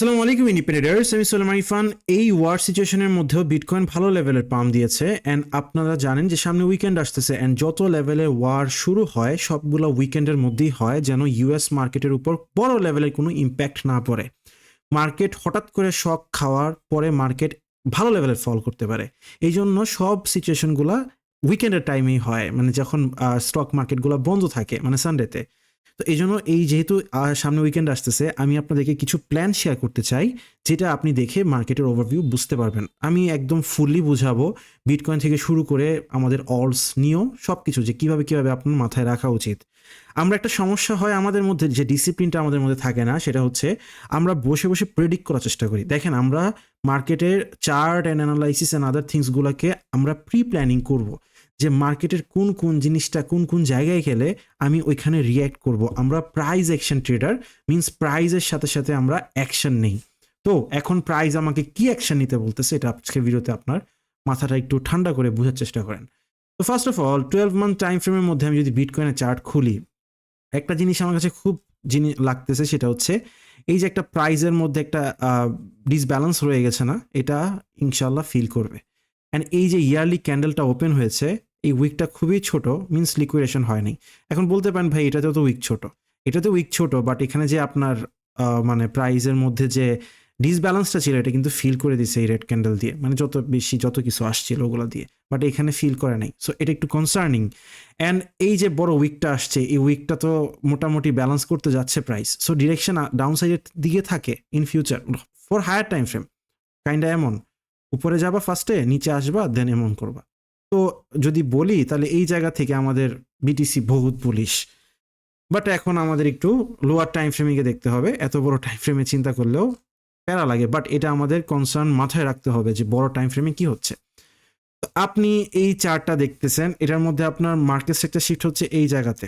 আসসালামু আলাইকুম ইন্ডিপেন্ডেন্টার্স আমি সোলেমান ইরফান। এই ওয়ার সিচুয়েশনের মধ্যেও বিটকয়েন ভালো লেভেলের পাম দিয়েছে। অ্যান্ড আপনারা জানেন যে সামনে উইকেন্ড আসতেছে। অ্যান্ড যত লেভেলে ওয়ার শুরু হয়, সবগুলো উইকেন্ডের মধ্যেই হয় যেন ইউএস মার্কেটের উপর বড় লেভেলের কোনো ইম্প্যাক্ট না পড়ে। মার্কেট হঠাৎ করে শক খাওয়ার পরে মার্কেট ভালো লেভেলের ফল করতে পারে। এই জন্য সব সিচুয়েশনগুলো উইকেন্ডের টাইমেই হয়। মানে যখন স্টক মার্কেটগুলো বন্ধ থাকে মানে সানডেতে তো এই জন্য এই যেহেতু সামনে উইকেন্ড আসতেছে, আমি আপনাদেরকে কিছু প্ল্যান শেয়ার করতে চাই, যেটা আপনি দেখে মার্কেটের ওভারভিউ বুঝতে পারবেন। আমি একদম ফুললি বুঝাবো বিটকয়েন থেকে শুরু করে আমাদের অলস নিয়েও সব কিছু যে কীভাবে কীভাবে আপনার মাথায় রাখা উচিত। আমরা একটা সমস্যা হয় আমাদের মধ্যে, যে ডিসিপ্লিনটা আমাদের মধ্যে থাকে না, সেটা হচ্ছে আমরা বসে বসে প্রেডিক্ট করার চেষ্টা করি। দেখেন, আমরা মার্কেটের chart and analysis and other থিংসগুলোকে আমরা প্রি প্ল্যানিং করব। যে মার্কেটের কোন কোন জিনিসটা কোন কোন জায়গায় গেলে আমি ওইখানে রিয়্যাক্ট করব। আমরা প্রাইজ অ্যাকশন ট্রেডার মিন্স প্রাইজের সাথে সাথে আমরা অ্যাকশন নেই। তো এখন প্রাইজ আমাকে কি অ্যাকশন নিতে বলতেছে এটা আজকে ভিডিওতে আপনার মাথাটা একটু ঠান্ডা করে বোঝার চেষ্টা করেন। তো first of all twelve month time ফ্রেমের মধ্যে আমি যদি বিটকয়েনের চার্ট খুলি, একটা জিনিস আমার কাছে খুব জিনিস লাগতেছে সেটা হচ্ছে এই যে একটা প্রাইজের মধ্যে একটা ডিসব্যালেন্স রয়ে গেছে না, এটা ইনশাল্লাহ ফিল করবে। অ্যান্ড এই যে ইয়ারলি ক্যান্ডেলটা ওপেন হয়েছে এই উইকটা খুবই ছোট মিনস লিকুইডেশন হয়নি। এখন বলতে পারেন, ভাই, এটাতেও তো উইক ছোট। এটাতে উইক ছোট বাট এখানে যে আপনার মানে প্রাইজের মধ্যে যে ডিসব্যালেন্সটা ছিল, এটা কিন্তু ফিল করে দিছে এই রেড ক্যান্ডেল দিয়ে। মানে যত বেশি যত কিছু আসছিল ওগুলো দিয়ে। বাট এখানে ফিল করে নাই। সো এটা একটু কনসার্নিং অ্যান্ড এই যে বড় উইকটা আসছে, এই উইকটা তো মোটামুটি ব্যালেন্স করতে যাচ্ছে প্রাইস সো ডিরেকশন ডাউন সাইডের দিকে থাকে in future for higher time frame kinda এমন। উপরে যাবা ফার্স্টে নিচে আসবা দেন এমন করবা। তো যদি বলি, তাহলে এই জায়গা থেকে আমাদের বিটিসি বহুত পুলিশ। বাট এখন আমাদের একটু লোয়ার টাইম ফ্রেমিংয়ে দেখতে হবে। এত বড় টাইম ফ্রেমে চিন্তা করলেও প্যারা লাগে। বাট এটা আমাদের কনসার্ন মাথায় রাখতে হবে যে বড় টাইম ফ্রেমে কি হচ্ছে। আপনি এই চার্টটা দেখতেছেন, এটার মধ্যে আপনার মার্কেট সেক্টর শিফট হচ্ছে এই জায়গাতে।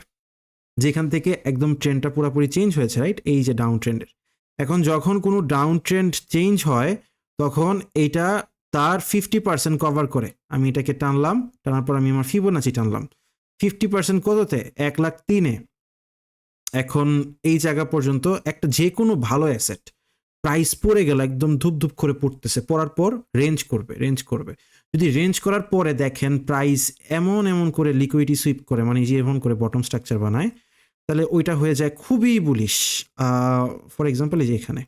যেখান থেকে একদম ট্রেন্ডটা পুরোপুরি চেঞ্জ হয়েছে রাইট এই যে ডাউন ট্রেন্ডের এখন যখন কোনো ডাউন ট্রেন্ড চেঞ্জ হয়, তখন এটা তার ফিফটি পার্সেন্ট কভার করে। আমি এটাকে টানলাম, টানার পর আমি আমার ফিবোনাচি টানলাম। ফিফটি পার্সেন্ট কততে? এক লাখ তিনে। এখন এই জায়গা পর্যন্ত একটা যে কোনো ভালো অ্যাসেট প্রাইস পড়ে গেল, একদম ধূপ ধূপ করে পড়তেছে। পড়ার পর রেঞ্জ করবে রেঞ্জ করবে। যদি রেঞ্জ করার পরে দেখেন প্রাইস এমন এমন করে লিকুইডিটি সুইপ করে মানে যে এমন করে বটম স্ট্রাকচার বানায়, তাহলে ওইটা হয়ে যায় খুবই বুলিশ ফর এক্সাম্পল এই যে এখানে।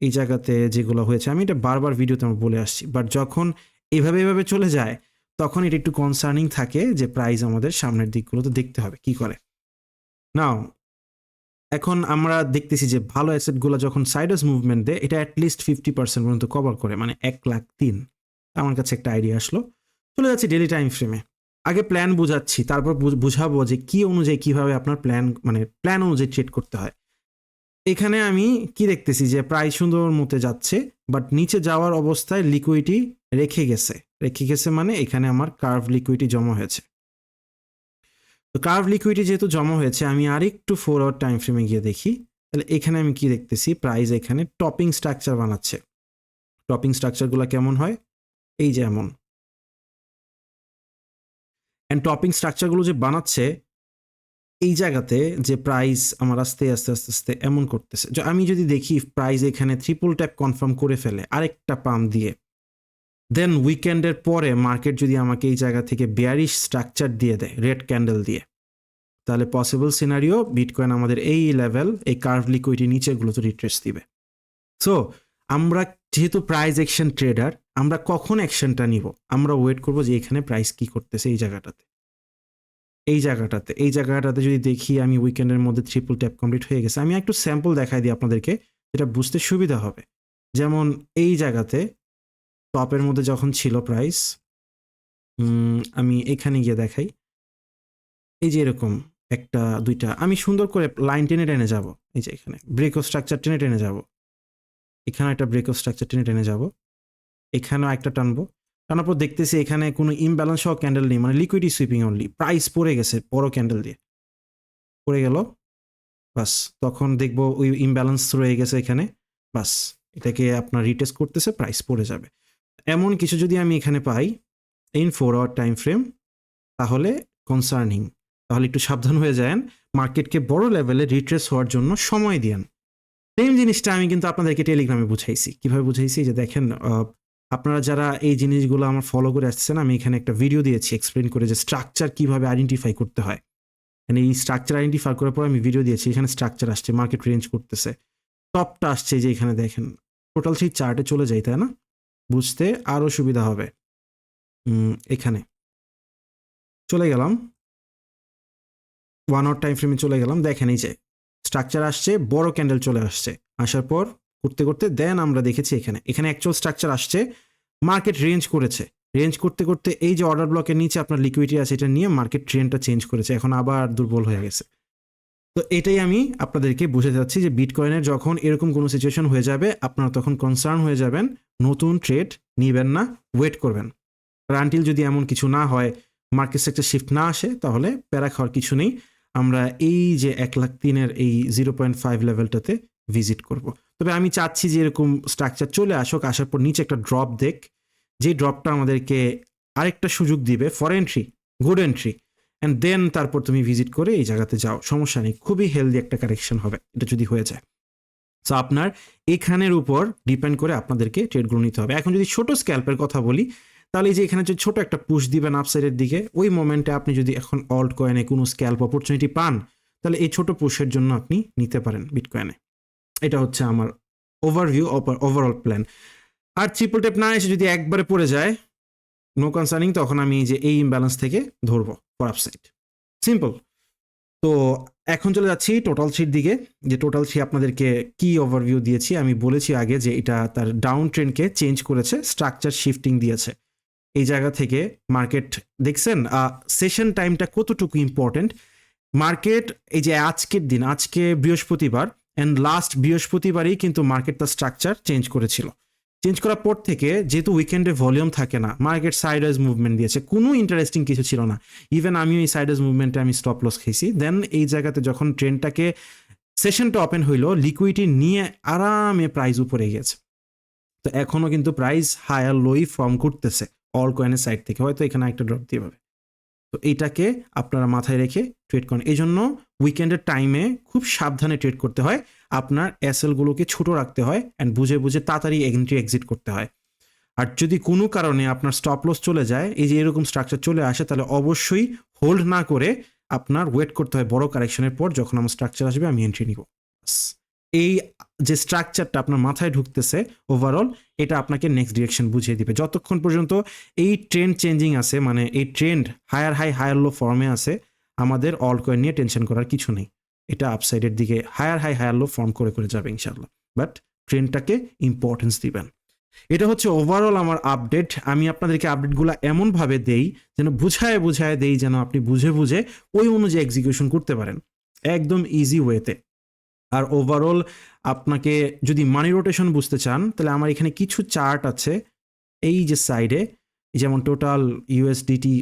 এই জায়গাতে যেগুলো হয়েছে। আমি এটা বারবার ভিডিওতে আমার বলে আসছি। বাট যখন এভাবে এভাবে চলে যায়, তখন এটা একটু কনসার্নিং থাকে যে প্রাইস আমাদের সামনের দিকগুলোতে দেখতে হবে। কি করে? নাও এখন আমরা দেখতেছি যে ভালো অ্যাসেটগুলো যখন সাইডাস মুভমেন্ট দেয়, এটা অ্যাটলিস্ট ফিফটি পার্সেন্ট পর্যন্ত কভার করে। মানে এক লাখ তিন। আমার কাছে একটা আইডিয়া আসলো। চলে যাচ্ছি ডেলি টাইম ফ্রেমে আগে প্ল্যান বুঝাচ্ছি, তারপর বুঝ- বুঝাবো যে কি অনুযায়ী কীভাবে আপনার প্ল্যান মানে প্ল্যান অনুযায়ী ট্রেড করতে হয়। এখানে আমি কি দেখতেছি যে প্রায় সুন্দর মতে যাচ্ছে বাট নিচে যাওয়ার অবস্থায় লিকুইডিটি রেখে গেছে। রেখে গেছে মানে এখানে আমার কার্ভ লিকুইডিটি জমা হয়েছে। তো কার্ভ লিকুইডিটি যেহেতু জমা হয়েছে, আমি আরেকটু ফোর আওয়ার টাইম ফ্রেমে গিয়ে দেখি। তাহলে এখানে আমি কি দেখতেছি? প্রাইস এখানে টপিং স্ট্রাকচার বানাচ্ছে। টপিং স্ট্রাকচারগুলো কেমন হয়? এই যে এমন। অ্যান্ড টপিং স্ট্রাকচারগুলো যে বানাচ্ছে এই জায়গাতে যে প্রাইস আমার আস্তে আস্তে আস্তে আস্তে এমন করতেছে। যে, আমি যদি দেখি প্রাইস এখানে ট্রিপল ট্যাপ কনফার্ম করে ফেলে আরেকটা পাম দিয়ে দেন উইকেন্ডের পরে মার্কেট যদি আমাকে এই জায়গা থেকে বেয়ারিশ স্ট্রাকচার দিয়ে দেয় রেড ক্যান্ডেল দিয়ে, তাহলে পসিবল সিনারিও বিটকয়েন আমাদের এই লেভেল এই কার্ভ লিকুইডি নিচেগুলোতে রিট্রেস দিবে। সো আমরা যেহেতু প্রাইস অ্যাকশন ট্রেডার আমরা কখন অ্যাকশনটা নিব? আমরা ওয়েট করব যে এখানে প্রাইস কি করতেছে এই জায়গাটাতে। এই জায়গাটাতে এই জায়গাটাতে যদি দেখি আমি উইকেন্ডের মধ্যে ট্রিপল ট্যাপ কমপ্লিট হয়ে গেছে, আমি একটু স্যাম্পল দেখাই দিই আপনাদেরকে, যেটা বুঝতে সুবিধা হবে। যেমন এই জায়গাতে টপের মধ্যে যখন ছিল প্রাইস আমি এখানে গিয়ে দেখাই। এই যে এরকম একটা, দুইটা, আমি সুন্দর করে লাইন টেনে টেনে যাব, এই যে এখানে ব্রেক স্ট্রাকচার টেনে টেনে যাব। এখানে একটা ব্রেক স্ট্রাকচার টেনে টেনে যাব, এখানেও একটা টানবো টানার পর দেখতেছি এখানে কোনো ইমব্যালেন্স সহ ক্যান্ডেল নেই মানে লিকুইডি সুইপিং অনলি প্রাইস পড়ে গেছে, বড় ক্যান্ডেল দিয়ে। পড়ে গেল, বাস, তখন দেখব ওই ইমব্যালেন্স রয়ে গেছে এখানে, বাস, এটাকে আপনার রিটেস্ট করতেছে প্রাইস পড়ে যাবে। এমন কিছু যদি আমি এখানে পাই in four hour time frame তাহলে কনসার্নিং তাহলে একটু সাবধান হয়ে যান মার্কেটকে বড় লেভেলে রিট্রেস হওয়ার জন্য সময় দিন সেম জিনিসটা আমি কিন্তু আপনাদেরকে টেলিগ্রামে বুঝাইছি। কীভাবে বুঝাইছি? যে দেখেন আপনারা যারা এই জিনিসগুলো আমার ফলো করে আসছেন, আমি এখানে একটা ভিডিও দিয়েছি এক্সপ্লেন করে যে স্ট্রাকচার কীভাবে আইডেন্টিফাই করতে হয়। মানে এই স্ট্রাকচার আইডেন্টিফাই করার পর আমি ভিডিও দিয়েছি, এখানে স্ট্রাকচার আসছে মার্কেট রেঞ্জ করতেছে। টপটা আসছে যে এখানে দেখেন টোটাল সেই চার্টে চলে যাই তাই না? বুঝতে আরও সুবিধা হবে। এখানে। চলে গেলাম। ওয়ান আওয়ার টাইম ফ্রেমে চলে গেলাম। দেখেন এই যে স্ট্রাকচার আসছে, বড় ক্যান্ডেল চলে আসছে। আসার পর করতে করতে দেন আমরা দেখেছি এখানে। এখানে অ্যাকচুয়াল স্ট্রাকচার আসছে মার্কেট রেঞ্জ করেছে। রেঞ্জ করতে করতে এই যে অর্ডার ব্লকের নিচে আপনার লিকুইডিটি আছে, এটা নিয়ে মার্কেট ট্রেন্ডটা চেঞ্জ করেছে। এখন আবার দুর্বল হয়ে গেছে। তো এটাই আমি আপনাদেরকে বুঝে যাচ্ছি যে বিটকয়েনের যখন এরকম কোনো সিচুয়েশন হয়ে যাবে, আপনারা তখন কনসার্ন হয়ে যাবেন, নতুন ট্রেড নিবেন না ওয়েট করবেন। আনটিল যদি এমন কিছু না হয় মার্কেট সেক্টর শিফট না আসে, তাহলে প্যারা খাওয়ার কিছু নেই। আমরা এই যে এক লাখ তিনের এই জিরো পয়েন্ট ফাইভ লেভেলটাতে ভিজিট করব। তবে আমি চাচ্ছি যে এরকম স্ট্রাকচার চলে আসুক, আসার পর নিচে একটা ড্রপ দেখ। যে ড্রপটা আমাদেরকে আরেকটা সুযোগ দিবে for entry good entry and then তারপর তুমি ভিজিট করে এই জায়গাতে যাও। সমস্যা নেই, খুবই হেলদি একটা কারেকশন হবে, এটা যদি হয়ে যায়। সো আপনার এখানের উপর ডিপেন্ড করে আপনাদেরকে ট্রেডগুলো নিতে হবে। এখন যদি ছোট স্ক্যাল্পের কথা বলি, তাহলে এই যে এখানে যে ছোট একটা পুশ দিবেন আপসাইডের দিকে, ওই মোমেন্টে আপনি যদি এখন অল্ট কয়েনে কোনো স্ক্যাল্প অপরচুনিটি পান, তাহলে এই ছোট পুশের জন্য আপনি নিতে পারেন বিটকয়েনে এটা হচ্ছে আমার ওভারভিউ ওভারঅল প্ল্যান আর ট্রিপল টেপ না এসে যদি একবারে পড়ে যায় নো কনসার্নিং তখন আমি যে এই ইমব্যালেন্স থেকে ধরবো ফর আপসাইড সিম্পল তো এখন চলে যাচ্ছি টোটাল থ্রির দিকে, যে টোটাল থ্রি আপনাদেরকে কি ওভারভিউ দিয়েছি। আমি বলেছি আগে যে এটা তার ডাউন ট্রেন্ডকে চেঞ্জ করেছে স্ট্রাকচার শিফটিং দিয়েছে। এই জায়গা থেকে মার্কেট দেখছেন? সেশন টাইমটা কতটুকু ইম্পর্টেন্ট মার্কেট এই যে আজকের দিন, আজকে বৃহস্পতিবার অ্যান্ড লাস্ট বৃহস্পতিবারই কিন্তু মার্কেট তার স্ট্রাকচার চেঞ্জ করেছিল। চেঞ্জ করার পর থেকে যেহেতু উইকেন্ডে ভলিউম থাকে না মার্কেট সাইডওয়াইজ মুভমেন্ট দিয়েছে, কোনো ইন্টারেস্টিং কিছু ছিল না। ইভেন আমিও এই সাইডওয়াইজ মুভমেন্টে আমি স্টপ লস খেয়েছি। দেন এই জায়গাতে যখন ট্রেনটাকে সেশনটা ওপেন হইল লিকুইডিটি নিয়ে আরামে প্রাইস উপরে গেছে তো এখনও কিন্তু প্রাইস হায়ার লোই ফর্ম করতেছে অল কয়েনের সাইড থেকে। হয়তো এখানে একটা ড্রপ দিয়ে পাবে। তো এইটাকে আপনারা মাথায় রেখে ট্রেড করেন। এই জন্য উইকেন্ডের টাইমে খুব সাবধানে ট্রেড করতে হয়। আপনার এসএলগুলোকে ছোট রাখতে হয় অ্যান্ড বুঝে বুঝে তাড়াতাড়ি এন্ট্রি এক্সিট করতে হয়। আর যদি কোনো কারণে আপনার স্টপ লস চলে যায়, এই যে এরকম স্ট্রাকচার চলে আসে, তাহলে অবশ্যই হোল্ড না করে আপনার ওয়েট করতে হয় বড় কারেকশনের পর, যখন আমার স্ট্রাকচার আসবে, আমি এন্ট্রি নিব। এই যে স্ট্রাকচারটা আপনার মাথায় ঢুকতেছে ওভারঅল এটা আপনাকে নেক্সট ডিরেকশন বুঝিয়ে দিবে। যতক্ষণ পর্যন্ত এই ট্রেন্ড চেঞ্জিং আছে মানে এই trend higher high higher low ফর্মে আছে, আমাদের অল কয়েন নিয়ে টেনশন করার কিছু নেই। এটা আপসাইডের দিকে higher high higher low form করে করে যাবে ইনশাল্লাহ বাট ট্রেন্ডটাকে ইম্পর্টেন্স দিবেন। এটা হচ্ছে ওভারঅল আমার আপডেট আমি আপনাদেরকে আপডেটগুলো এমনভাবে দেই, যেন বুঝায় বুঝায় দেই, যেন আপনি বুঝে বুঝে ওই অনুযায়ী এক্সিকিউশন করতে পারেন। একদম ইজি ওয়েতে আর ওভারঅল আপনাকে যদি মানি রোটেশন বুঝতে চান, তাহলে আমার এখানে কিছু চার্ট আছে। এই যে সাইডে যেমন total USDT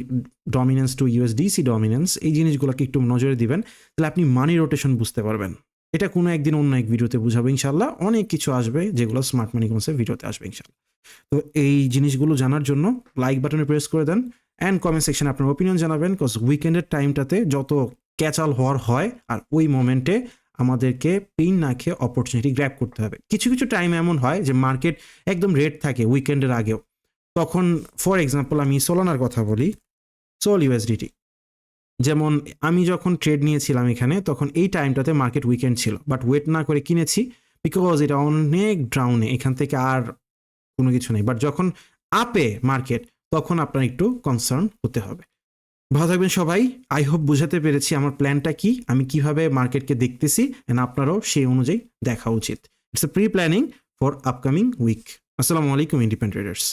dominance to USDC dominance এই জিনিসগুলোকে একটু নজরে দিবেন, তাহলে আপনি মানি রোটেশন বুঝতে পারবেন। এটা কোনো একদিন অন্য এক ভিডিওতে বুঝাবো ইনশাল্লাহ অনেক কিছু আসবে যেগুলো স্মার্ট মানি কনসেপ্ট ভিডিওতে আসবে ইনশাল্লাহ তো এই জিনিসগুলো জানার জন্য লাইক বাটনে প্রেস করে দেন অ্যান্ড কমেন্ট সেকশনে আপনার ওপিনিয়ন জানাবেন বিকজ উইকেন্ডের টাইমটাতে যত ক্যাচাল হওয়ার হয়, আর ওই মোমেন্টে আমাদেরকে পেইন না খেয়ে অপরচুনিটি গ্র্যাব করতে হবে। কিছু কিছু টাইম এমন হয় যে মার্কেট একদম রেট থাকে উইকেন্ডের আগেও। তখন ফর এক্সাম্পল আমি সোলানার কথা বলি সোল ইউএসডিটি যেমন আমি যখন ট্রেড নিয়েছিলাম এখানে, তখন এই টাইমটাতে মার্কেট উইকেন্ড ছিল। বাট ওয়েট না করে কিনেছি বিকজ এটা অনেক ড্রাউনে এখান থেকে আর কোনো কিছু নেই। বাট যখন আপে মার্কেট তখন আপনার একটু কনসার্ন হতে হবে। ভালো থাকবেন সবাই। আই হোপ বুঝাতে পেরেছি আমার প্ল্যানটা কি, আমি কীভাবে মার্কেটকে দেখতেছি অ্যান্ড আপনারও সেই অনুযায়ী দেখা উচিত। It's a pre planning for upcoming week আসসালামু আলাইকুম ইন্ডিপেন্ডেন্ট ট্রেডার্স